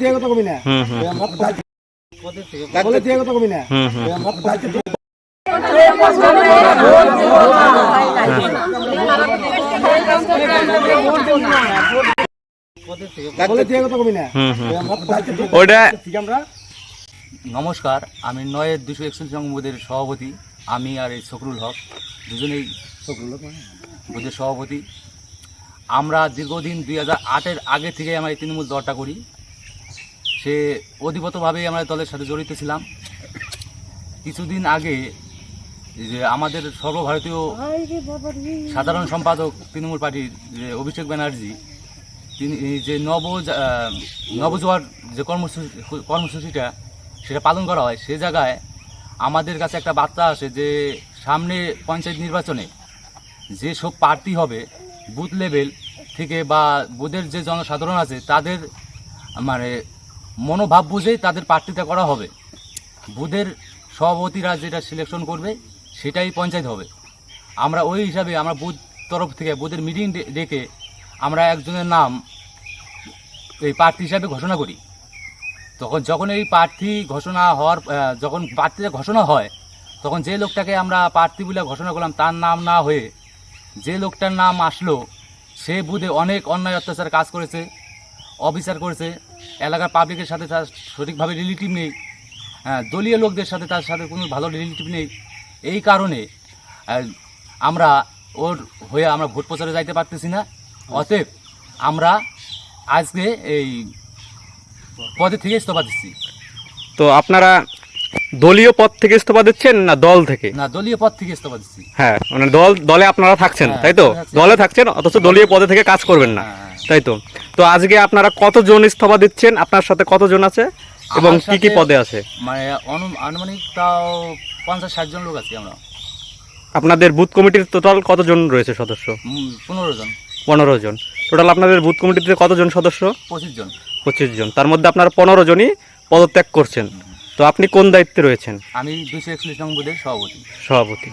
দিয়ে কথা কবি না। নমস্কার, আমি নয়ের দুশো একচল্লিশ নং বুথের সভাপতি। আমি আর এই শকরুল হক, দুজনেই বুথের সভাপতি। আমরা দীর্ঘদিন দুই হাজার আটের আগে থেকে আমরা এই তৃণমূল দলটা করি। সে অধিপতভাবেই আমরা দলের সাথে জড়িত ছিলাম। কিছুদিন আগে যে আমাদের সর্বভারতীয় সাধারণ সম্পাদক তৃণমূল পার্টির যে অভিষেক ব্যানার্জি, তিনি যে নব নবজোয়ার যে কর্মসূচি, কর্মসূচিটা সেটা পালন করা হয়, সে জায়গায় আমাদের কাছে একটা বার্তা আসে যে সামনে পঞ্চায়েত নির্বাচনে যে সব প্রার্থী হবে, বুথ লেভেল থেকে বা বুথের যে জনসাধারণ আছে, তাদের মানে মনোভাব বুঝেই তাদের প্রার্থীতা করা হবে। বুথের সভাপতিরা যেটা সিলেকশন করবে সেটাই পঞ্চায়েত হবে। আমরা ওই হিসাবে আমরা বুথ তরফ থেকে, বুথের মিটিং ডেকে আমরা একজনের নাম এই প্রার্থী হিসাবে ঘোষণা করি। তখন যখন এই প্রার্থী ঘোষণা হওয়ার যখন প্রার্থীটা ঘোষণা হয়, তখন যে লোকটাকে আমরা প্রার্থী বলে ঘোষণা করলাম তার নাম না হয়ে যে লোকটার নাম আসলো, সে বুধে অনেক অন্যায় অত্যাচার কাজ করেছে অফিসার করেছে, এলাকার পাবলিকের সাথে তার সঠিকভাবে রিলেটিভ নেই দলীয় লোকদের সাথে তার সাথে কোনো ভালো রিলেটিভ নেই। এই কারণে আমরা ওর হয়ে আমরা ভোট প্রচারে যাইতে পারতেছি না। অতএব আমরা আজকে এই পদে থেকে ইস্তফা দিচ্ছি। তো আপনারা দলীয় পদ থেকে ইস্তফা দিচ্ছেন না দল থেকে? না দলীয় পদ থেকে ইস্তফা দিচ্ছি। হ্যাঁ মানে দল দলে আপনারা থাকছেন হ্যাঁ, তাই তো? দলে থাকছেন অথচ দলীয় পদে থেকে কাজ করবেন না হ্যাঁ, হ্যাঁ। তাই তো? তো আজকে আপনারা কতজন ইস্তফা দিচ্ছেন? আপনার সাথে কতজন আছে? এবং কি কি পদে আছে? মানে আনুমানিক তাও পঞ্চাশ ষাট জন লোক আছি আমরা। আপনাদের বুথ কমিটির টোটাল কতজন রয়েছে সদস্য? পনেরো জন। পনেরো জন। টোটাল আপনাদের বুথ কমিটিতে কতজন সদস্য? পঁচিশ জন। পঁচিশ জন। তার মধ্যে আপনারা পনেরো জনই পদত্যাগ করছেন। তো আপনি কোন দায়িত্বে রয়েছেন? আমি দুশো একচল্লিশ নং বুথের সভাপতি। সভাপতি।